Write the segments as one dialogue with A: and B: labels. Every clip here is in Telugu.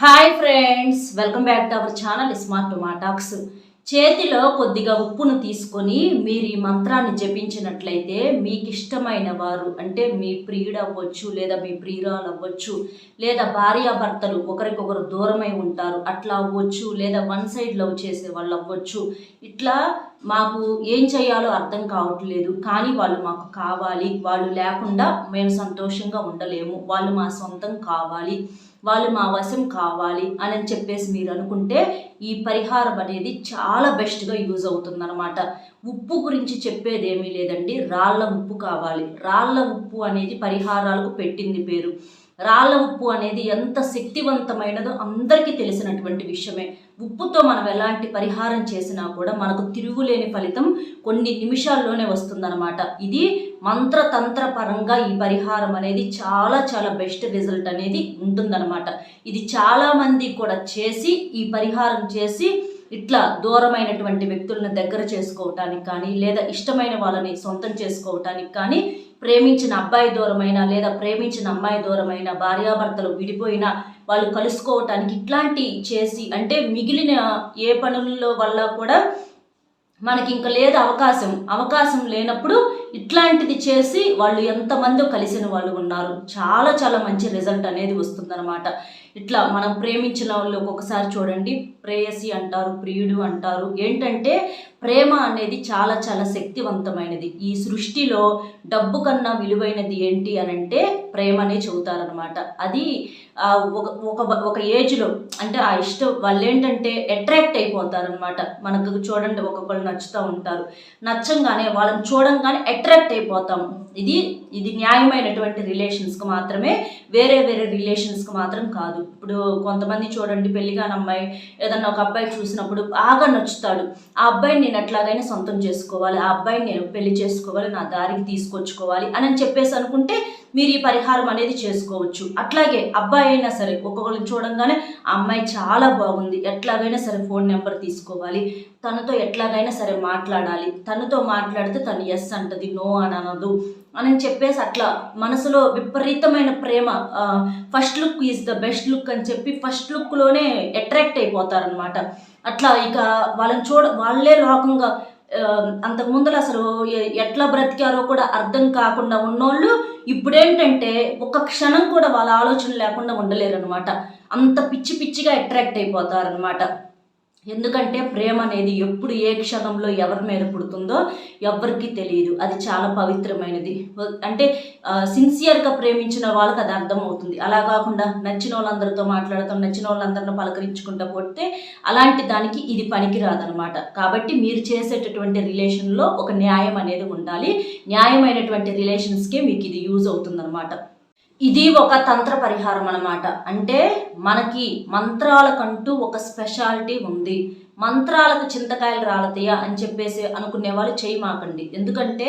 A: Hi friends welcome back to our channel smart talks చేతిలో కొద్దిగా ఉప్పును తీసుకొని మీరు ఈ మంత్రాన్ని జపించినట్లయితే మీకు ఇష్టమైన వారు అంటే మీ ప్రియుడు అవ్వచ్చు లేదా మీ ప్రియురాలు అవ్వచ్చు లేదా భార్యాభర్తలు ఒకరికొకరు దూరమై ఉంటారు అట్లా అవ్వచ్చు లేదా వన్ సైడ్ లవ్ చేసే వాళ్ళు అవ్వచ్చు. ఇట్లా మాకు ఏం చేయాలో అర్థం కావట్లేదు కానీ వాళ్ళు మాకు కావాలి. వాళ్ళు లేకుండా మేము సంతోషంగా ఉండలేము. వాళ్ళు మా సొంతం కావాలి. వాళ్ళు మా వశం కావాలి అని చెప్పేసి మీరు అనుకుంటే ఈ పరిహారం అనేది చాలా బెస్ట్గా యూజ్ అవుతుందన్నమాట. ఉప్పు గురించి చెప్పేది ఏమీ లేదండి. రాళ్ళ ఉప్పు కావాలి. రాళ్ళ ఉప్పు అనేది పరిహారాలకు పెట్టింది పేరు. రాళ్ళ ఉప్పు అనేది ఎంత శక్తివంతమైనదో అందరికీ తెలిసినటువంటి విషయమే. ఉప్పుతో మనం ఎలాంటి పరిహారం చేసినా కూడా మనకు తిరుగులేని ఫలితం కొన్ని నిమిషాల్లోనే వస్తుందన్నమాట. ఇది మంత్రతంత్ర పరంగా ఈ పరిహారం అనేది చాలా చాలా బెస్ట్ రిజల్ట్ అనేది ఉంటుందన్నమాట. ఇది చాలామంది కూడా చేసి ఈ పరిహారం చేసి ఇట్లా దూరమైనటువంటి వ్యక్తులను దగ్గర చేసుకోవటానికి కానీ లేదా ఇష్టమైన వాళ్ళని సొంతం చేసుకోవటానికి కానీ ప్రేమించిన అబ్బాయి దూరమైన లేదా ప్రేమించిన అమ్మాయి దూరమైన భార్యాభర్తలు విడిపోయినా వాళ్ళు కలుసుకోవటానికి ఇట్లాంటి చేసి అంటే మిగిలిన ఏ పనుల వల్ల కూడా మనకి ఇంకా లేదు అవకాశం. అవకాశం లేనప్పుడు ఇట్లాంటిది చేసి వాళ్ళు ఎంతమందో కలిసిన వాళ్ళు ఉన్నారు. చాలా చాలా మంచి రిజల్ట్ అనేది వస్తుందన్నమాట. ఇట్లా మనం ప్రేమించిన వాళ్ళు ఒక్కొక్కసారి చూడండి. ప్రేయసి అంటారు ప్రియుడు అంటారు. ఏంటంటే ప్రేమ అనేది చాలా చాలా శక్తివంతమైనది. ఈ సృష్టిలో డబ్బు కన్నా విలువైనది ఏంటి అని అంటే ప్రేమనే చెబుతారనమాట అది ఒక ఒక ఒక ఏజ్లో అంటే ఆ ఇష్టం వాళ్ళు ఏంటంటే అట్రాక్ట్ అయిపోతారనమాట మనకు చూడండి ఒక్కొక్కరు నచ్చుతూ ఉంటారు. నచ్చంగానే వాళ్ళని చూడంగానే అట్రాక్ట్ అయిపోతాం. ఇది ఇది న్యాయమైనటువంటి రిలేషన్స్కి మాత్రమే వేరే వేరే రిలేషన్స్కి మాత్రం కాదు. ఇప్పుడు కొంతమంది చూడండి పెళ్ళిగాని అమ్మాయి ఏదన్నా ఒక అబ్బాయి చూసినప్పుడు బాగా నచ్చుతాడు. ఆ అబ్బాయిని నేను ఎట్లాగైనా సొంతం చేసుకోవాలి. ఆ అబ్బాయిని నేను పెళ్ళి చేసుకోవాలి. నా దారికి తీసుకొచ్చుకోవాలి అని చెప్పేసి అనుకుంటే మీరు ఈ పరిహారం అనేది చేసుకోవచ్చు. అట్లాగే అబ్బాయి అయినా సరే ఒక్కొక్కరిని చూడంగానే ఆ అమ్మాయి చాలా బాగుంది. ఎట్లాగైనా సరే ఫోన్ నెంబర్ తీసుకోవాలి. తనతో ఎట్లాగైనా సరే మాట్లాడాలి. తనతో మాట్లాడితే తను ఎస్ అంటది నో అని అనదు అని చెప్పేసి అట్లా మనసులో విపరీతమైన ప్రేమ first look is the best look అని చెప్పి ఫస్ట్ లుక్లోనే అట్రాక్ట్ అయిపోతారనమాట అట్లా ఇక వాళ్ళని చూడ వాళ్ళే లోకంగా అంతకు ముందర అసలు ఎట్లా బ్రతికారో కూడా అర్థం కాకుండా ఉన్నోళ్ళు ఇప్పుడేంటంటే ఒక క్షణం కూడా వాళ్ళ ఆలోచన లేకుండా ఉండలేరు అనమాట అంత పిచ్చి పిచ్చిగా అట్రాక్ట్ అయిపోతారనమాట ఎందుకంటే ప్రేమ అనేది ఎప్పుడు ఏ క్షణంలో ఎవరి మీద పుడుతుందో ఎవరికి తెలియదు. అది చాలా పవిత్రమైనది. అంటే సిన్సియర్గా ప్రేమించిన వాళ్ళకి అది అర్థమవుతుంది. అలా కాకుండా నచ్చిన వాళ్ళందరితో మాట్లాడతాం నచ్చిన వాళ్ళందరిని పలకరించుకుంటూ పోతే అలాంటి దానికి ఇది పనికిరాదనమాట కాబట్టి మీరు చేసేటటువంటి రిలేషన్లో ఒక న్యాయం అనేది ఉండాలి. న్యాయమైనటువంటి రిలేషన్స్కే మీకు ఇది యూజ్ అవుతుందన్నమాట. ఇది ఒక తంత్ర పరిహారం అన్నమాట. అంటే మనకి మంత్రాలకంటూ ఒక స్పెషాలిటీ ఉంది. మంత్రాలకు చింతకాయలు రాలతాయా అని చెప్పేసి అనుకునే వాళ్ళు చేయమాకండి ఎందుకంటే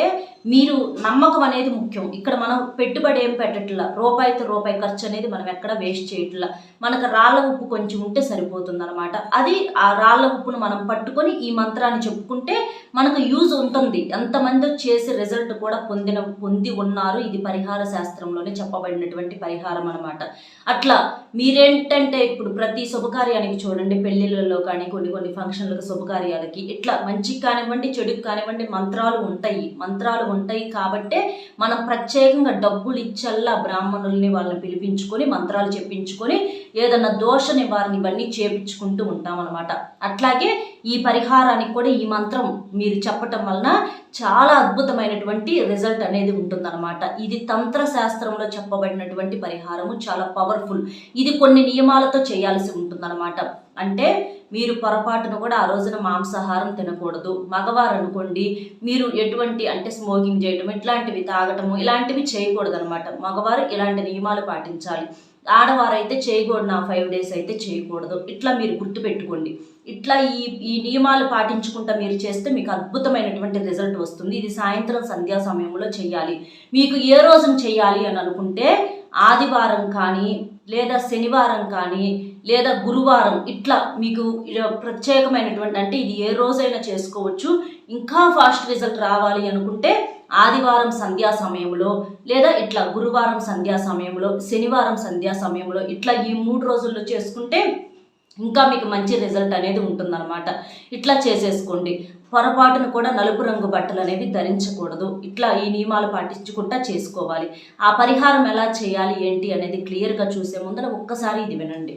A: మీరు నమ్మకం అనేది ముఖ్యం. ఇక్కడ మనం పెట్టుబడి ఏం పెట్టట్లా? రూపాయితో రూపాయి ఖర్చు అనేది మనం ఎక్కడ వేస్ట్ చేయట్లా? మనకు రాళ్ళ ఉప్పు కొంచెం ఉంటే సరిపోతుంది అనమాట అది ఆ రాళ్ళ ఉప్పును మనం పట్టుకొని ఈ మంత్రాన్ని చెప్పుకుంటే మనకు యూజ్ ఉంటుంది. ఎంతమంది చేసి రిజల్ట్ కూడా పొందిన పొంది ఉన్నారు. ఇది పరిహార శాస్త్రంలోనే చెప్పబడినటువంటి పరిహారం అనమాట అట్లా మీరేంటంటే ఇప్పుడు ప్రతి శుభకార్యానికి చూడండి పెళ్ళిళ్ళలో కానీ కొన్ని కొన్ని ఫంక్షన్లకు శుభకార్యాలకి ఇట్లా మంచికి కానివ్వండి చెడుకి కానివ్వండి మంత్రాలు ఉంటాయి. మంత్రాలు ఉంటాయి కాబట్టే మనం ప్రత్యేకంగా డబ్బులు ఇచ్చల్లా బ్రాహ్మణుల్ని వాళ్ళని పిలిపించుకొని మంత్రాలు చెప్పించుకొని ఏదన్నా దోష నివారణ ఇవన్నీ చేపించుకుంటూ ఉంటామన్నమాట. అట్లాగే ఈ పరిహారానికి కూడా ఈ మంత్రం మీరు చెప్పటం వలన చాలా అద్భుతమైనటువంటి రిజల్ట్ అనేది ఉంటుందన్నమాట. ఇది తంత్ర శాస్త్రంలో చెప్పబడినటువంటి పరిహారము చాలా పవర్ఫుల్. ఇది కొన్ని నియమాలతో చేయాల్సి ఉంటుందన్నమాట. అంటే మీరు పొరపాటును కూడా ఆ రోజున మాంసాహారం తినకూడదు. మగవారు అనుకోండి మీరు ఎటువంటి అంటే స్మోకింగ్ చేయడం ఇట్లాంటివి తాగటము ఇలాంటివి చేయకూడదు అనమాట మగవారు ఇలాంటి నియమాలు పాటించాలి. ఆడవారైతే చేయకూడదు ఆ ఫైవ్ డేస్ అయితే చేయకూడదు. ఇట్లా మీరు గుర్తుపెట్టుకోండి. ఇట్లా ఈ ఈ నియమాలు పాటించుకుంటా మీరు చేస్తే మీకు అద్భుతమైనటువంటి రిజల్ట్ వస్తుంది. ఇది సాయంత్రం సంధ్యా సమయంలో చేయాలి మీకు ఏ రోజున చేయాలి అని అనుకుంటే ఆదివారం కానీ లేదా శనివారం కానీ లేదా గురువారం ఇట్లా మీకు ఇలా ప్రత్యేకమైనటువంటి అంటే ఇది ఏ రోజైనా చేసుకోవచ్చు. ఇంకా ఫాస్ట్ రిజల్ట్ రావాలి అనుకుంటే ఆదివారం సంధ్యా సమయంలో లేదా ఇట్లా గురువారం సంధ్యా సమయంలో శనివారం సంధ్యా సమయంలో ఇట్లా ఈ మూడు రోజుల్లో చేసుకుంటే ఇంకా మీకు మంచి రిజల్ట్ అనేది ఉంటుందన్నమాట. ఇట్లా చేసేసుకోండి. పొరపాటును కూడా నలుపు రంగు బట్టలు అనేవి ధరించకూడదు. ఇట్లా ఈ నియమాలు పాటించుకుంటా చేసుకోవాలి. ఆ పరిహారం ఎలా చేయాలి ఏంటి అనేది క్లియర్గా చూసే ముందర ఒక్కసారి ఇది వినండి.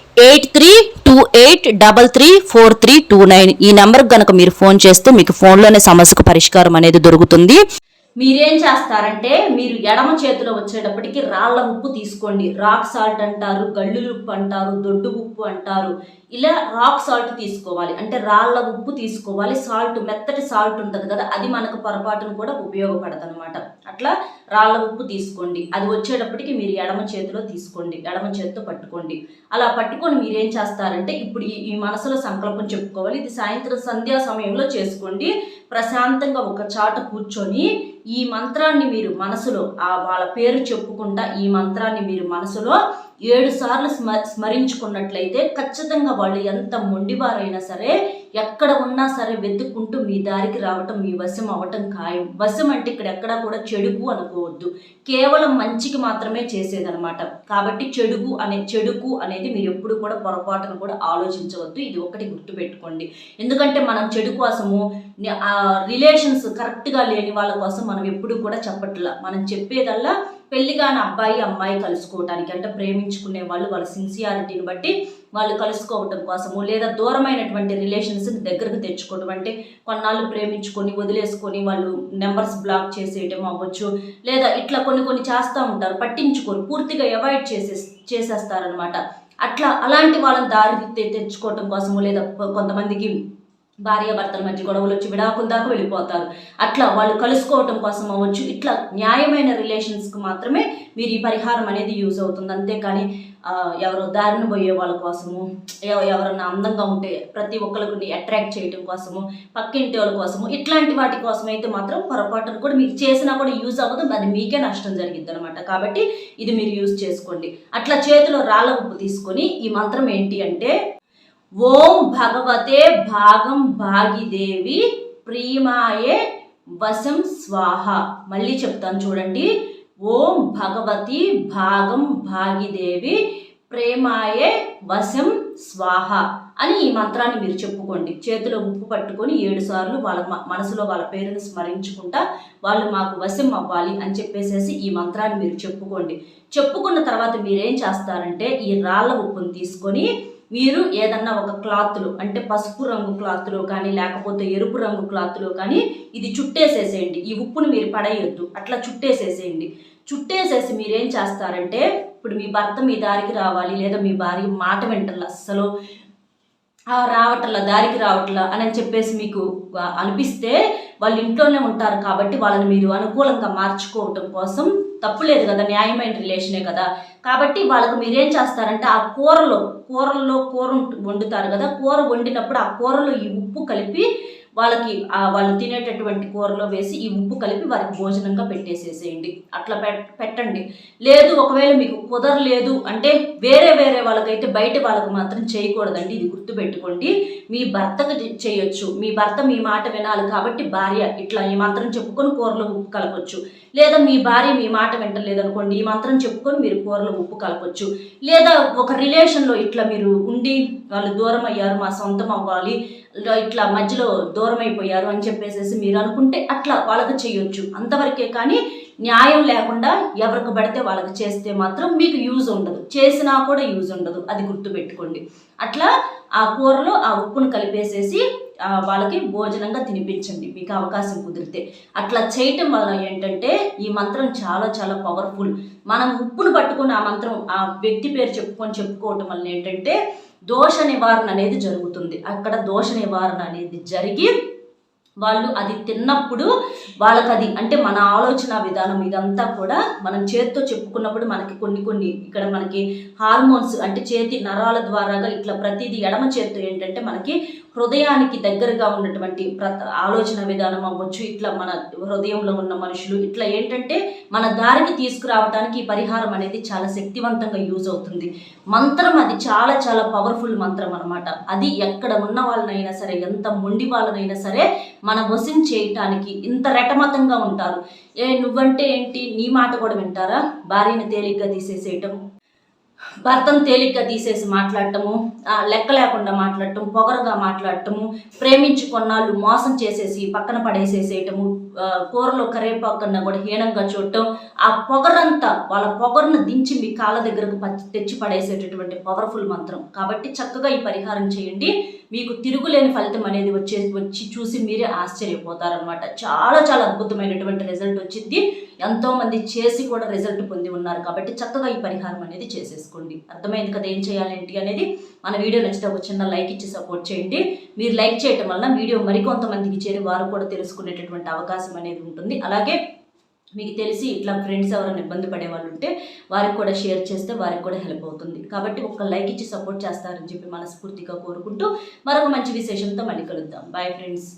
B: eight three two eight double three four three two nine. ఈ నెంబర్కి గనక మీరు ఫోన్ చేస్తే మీకు ఫోన్లోనే సమస్యకు పరిష్కారం అనేది దొరుకుతుంది.
A: మీరేం చేస్తారంటే మీరు ఎడమ చేతిలో వచ్చేటప్పటికి రాళ్ళ ఉప్పు తీసుకోండి. రాక్ సాల్ట్ అంటారు గళ్ళు ఉప్పు అంటారు దొడ్డు ఉప్పు అంటారు. ఇలా రాక్ సాల్ట్ తీసుకోవాలి. అంటే రాళ్ళ ఉప్పు తీసుకోవాలి. సాల్ట్ మెత్తటి సాల్ట్ ఉంటుంది కదా అది మనకు పొరపాటును కూడా ఉపయోగపడదు అనమాట అట్లా రాళ్ళ ఉప్పు తీసుకోండి. అది వచ్చేటప్పటికి మీరు ఎడమ చేతిలో తీసుకోండి. ఎడమ చేతితో పట్టుకోండి. అలా పట్టుకొని మీరేం చేస్తారంటే ఇప్పుడు ఈ మనసులో సంకల్పం చెప్పుకోవాలి. ఇది సాయంత్రం సంధ్యా సమయంలో చేసుకోండి. ప్రశాంతంగా ఒక చాట కూర్చొని ఈ మంత్రాన్ని మీరు మనసులో ఆ వాళ్ళ పేరు చెప్పుకుంటా ఈ మంత్రాన్ని మీరు మనసులో ఏడు సార్లు స్మ స్మరించుకున్నట్లయితే ఖచ్చితంగా వాళ్ళు ఎంత మొండివారైనా సరే ఎక్కడ ఉన్నా సరే వెతుక్కుంటూ మీ దారికి రావటం మీ వశం అవ్వటం ఖాయం. వశం అంటే ఇక్కడ ఎక్కడా కూడా చెడుకు అనుకోవద్దు. కేవలం మంచికి మాత్రమే చేసేదనమాట కాబట్టి చెడుకు అనే చెడుకు అనేది మీరు ఎప్పుడు కూడా పొరపాటును కూడా ఆలోచించవద్దు. ఇది ఒకటి గుర్తుపెట్టుకోండి. ఎందుకంటే మనం చెడు కోసము రిలేషన్స్ కరెక్ట్గా లేని వాళ్ళ కోసం మనం ఎప్పుడు కూడా చెప్పట్లా. మనం చెప్పేదల్లా పెళ్ళి కాని అబ్బాయి అమ్మాయి కలుసుకోవటానికి అంటే ప్రేమించుకునే వాళ్ళు వాళ్ళ సిన్సియారిటీని బట్టి వాళ్ళు కలుసుకోవటం కోసము లేదా దూరమైనటువంటి రిలేషన్స్ని దగ్గరకు తెచ్చుకోవడం అంటే కొన్నాళ్ళు ప్రేమించుకొని వదిలేసుకొని వాళ్ళు నెంబర్స్ బ్లాక్ చేసేయటం అవ్వచ్చు. లేదా ఇట్లా కొన్ని కొన్ని చేస్తూ ఉంటారు పట్టించుకొని పూర్తిగా అవాయిడ్ చేసే చేసేస్తారనమాట అట్లా అలాంటి వాళ్ళని దారి తెచ్చుకోవటం కోసము లేదా కొంతమందికి భార్యాభర్తల మధ్య గొడవలు వచ్చి విడాకుల దాకా వెళ్ళిపోతారు. అట్లా వాళ్ళు కలుసుకోవటం కోసం అవ్వచ్చు. ఇట్లా న్యాయమైన రిలేషన్స్కి మాత్రమే మీరు ఈ పరిహారం అనేది యూజ్ అవుతుంది. అంతేకాని ఎవరో దారిన పోయే వాళ్ళ కోసము ఎవ- ఎవరన్నా అందంగా ఉంటే ప్రతి ఒక్కరికి అట్రాక్ట్ చేయడం కోసము పక్కింటి వాళ్ళ కోసము ఇట్లాంటి వాటి కోసం అయితే మాత్రం పొరపాటును కూడా మీకు చేసినా కూడా యూజ్ అవ్వదు. అది మీకే నష్టం జరిగింది అనమాట కాబట్టి ఇది మీరు యూజ్ చేసుకోండి. అట్లా చేతిలో రాళ్ళ ఉప్పు తీసుకొని ఈ మంత్రం ఏంటి అంటే ఓం భగవతే భాగం భాగిదేవి ప్రియమాయే వశం స్వాహ. మళ్ళీ చెప్తాను చూడండి. ఓం భగవతి భాగం భాగిదేవి ప్రేమాయే వశం స్వాహ అని ఈ మంత్రాన్ని మీరు చెప్పుకోండి. చేతిలో ఉప్పు పట్టుకొని ఏడు సార్లు వాళ్ళ మనసులో వాళ్ళ పేరును స్మరించుకుంటా వాళ్ళు మాకు వశం అవ్వాలి అని చెప్పేసేసి ఈ మంత్రాన్ని మీరు చెప్పుకోండి. చెప్పుకున్న తర్వాత మీరేం చేస్తారంటే ఈ రాళ్ళ ఉప్పుని తీసుకొని మీరు ఏదన్నా ఒక క్లాత్లో అంటే పసుపు రంగు క్లాత్లో కానీ లేకపోతే ఎరుపు రంగు క్లాత్లో కానీ ఇది చుట్టేసేసేయండి. ఈ ఉప్పును మీరు పడేయొద్దు. అట్లా చుట్టేసేసేయండి. చుట్టేసేసి మీరేం చేస్తారంటే ఇప్పుడు మీ భర్త మీ దారికి రావాలి లేదా మీ భార్య మాట వింటల్లా అస్సలు రావట్లా దారికి రావట్లా అని చెప్పేసి మీకు అనిపిస్తే వాళ్ళు ఇంట్లోనే ఉంటారు కాబట్టి వాళ్ళని మీరు అనుకూలంగా మార్చుకోవటం కోసం తప్పులేదు కదా న్యాయమైన రిలేషనే కదా. కాబట్టి వాళ్ళకు మీరేం చేస్తారంటే ఆ కూరలో కూరల్లో కూర వండుతారు కదా కూర వండినప్పుడు ఆ కూరలో ఈ ఉప్పు కలిపి వాళ్ళకి వాళ్ళు తినేటటువంటి కూరలో వేసి ఈ ఉప్పు కలిపి వారికి భోజనంగా పెట్టేసేసేయండి. అట్లా పెట్టండి. లేదు ఒకవేళ మీకు కుదరలేదు అంటే వేరే వేరే వాళ్ళకైతే బయట వాళ్ళకు మాత్రం చేయకూడదండి. ఇది గుర్తుపెట్టుకోండి. మీ భర్తకు చేయొచ్చు. మీ భర్త మీ మాట వినాలి కాబట్టి భార్య ఇట్లా ఈ మంత్రం చెప్పుకొని కూరలో ఉప్పు కలపచ్చు. లేదా మీ భార్య మీ మాట వింటలేదు అనుకోండి ఈ మంత్రం చెప్పుకొని మీరు కూరలో ఉప్పు కలపచ్చు. లేదా ఒక రిలేషన్లో ఇట్లా మీరు ఉండి వాళ్ళు దూరం అయ్యారు మా సొంతం అవ్వాలి ఇట్లా మధ్యలో దూరం అయిపోయారు అని చెప్పేసేసి మీరు అనుకుంటే అట్లా వాళ్ళకి చేయొచ్చు. అంతవరకే కానీ న్యాయం లేకుండా ఎవరికి పడితే వాళ్ళకి చేస్తే మాత్రం మీకు యూజ్ ఉండదు. చేసినా కూడా యూజ్ ఉండదు. అది గుర్తుపెట్టుకోండి. అట్లా ఆ కూరలో ఆ ఉప్పును కలిపేసేసి వాళ్ళకి భోజనంగా తినిపించండి. మీకు అవకాశం కుదిరితే. అట్లా చేయటం వలన ఏంటంటే ఈ మంత్రం చాలా చాలా పవర్ఫుల్ మనం ఉప్పును పట్టుకుని ఆ మంత్రం ఆ వ్యక్తి పేరు చెప్పుకొని చెప్పుకోవటం వలన ఏంటంటే దోష నివారణ అనేది జరుగుతుంది. అక్కడ దోష నివారణ అనేది జరిగి వాళ్ళు అది తిన్నప్పుడు వాళ్ళకి అది అంటే మన ఆలోచన విధానం ఇదంతా కూడా మనం చేతితో చెప్పుకున్నప్పుడు మనకి కొన్ని కొన్ని ఇక్కడ మనకి హార్మోన్స్ అంటే చేతి నరాల ద్వారాగా ఇట్లా ప్రతిదీ ఎడమ చేతితో ఏంటంటే మనకి హృదయానికి దగ్గరగా ఉన్నటువంటి ఆలోచన విధానం అవ్వచ్చు. ఇట్లా మన హృదయంలో ఉన్న మనుషులు ఇట్లా ఏంటంటే మన దారికి తీసుకురావడానికి ఈ పరిహారం అనేది చాలా శక్తివంతంగా యూజ్ అవుతుంది. మంత్రం అది చాలా చాలా పవర్ఫుల్ మంత్రం అనమాట అది ఎక్కడ ఉన్న వాళ్ళనైనా సరే ఎంత మొండి వాళ్ళనైనా సరే మన వశం చేయటానికి ఇంత రెటమతంగా ఉంటారు. ఏ నువ్వంటే ఏంటి? నీ మాట కూడా వింటారా? భార్యని తేలిగ్గా తీసేసేయటం భర్తను తేలిగ్గా తీసేసి మాట్లాడటము లెక్క లేకుండా మాట్లాడటం పొగరగా మాట్లాడటము ప్రేమించి కొన్నాళ్ళు మోసం చేసేసి పక్కన పడేసేసేయటము కూరలో కూరలో కరేపాకన్నా కూడా హీనంగా చూడటం ఆ పొగరంతా వాళ్ళ పొగరును దించి మీ కాళ్ళ దగ్గరకు పచ్చి- తెచ్చి పడేసేటటువంటి పవర్ఫుల్ మంత్రం. కాబట్టి చక్కగా ఈ పరిహారం చేయండి. మీకు తిరుగులేని ఫలితం అనేది వచ్చే వచ్చి చూసి మీరే ఆశ్చర్యపోతారనమాట చాలా చాలా అద్భుతమైనటువంటి రిజల్ట్ వచ్చింది. ఎంతోమంది చేసి కూడా రిజల్ట్ పొంది ఉన్నారు. కాబట్టి చక్కగా ఈ పరిహారం అనేది చేసేసుకోండి. అర్థమైంది కదా ఏం చేయాలి ఏంటి అనేది? మన వీడియో నచ్చితే ఒక చిన్న లైక్ ఇచ్చి సపోర్ట్ చేయండి. మీరు లైక్ చేయటం వల్ల వీడియో మరికొంతమందికి చేరి వారు కూడా తెలుసుకునేటటువంటి అవకాశం అనేది ఉంటుంది. అలాగే మీకు తెలిసి ఇట్లా ఫ్రెండ్స్ ఎవరైనా ఇబ్బంది పడే వాళ్ళు ఉంటే వారికి కూడా షేర్ చేస్తే వారికి కూడా హెల్ప్ అవుతుంది. కాబట్టి ఒక లైక్ ఇచ్చి సపోర్ట్ చేస్తారని చెప్పి మనస్ఫూర్తిగా కోరుకుంటూ మరొక మంచి విశేషంతో మళ్ళీ కలుద్దాం. Bye friends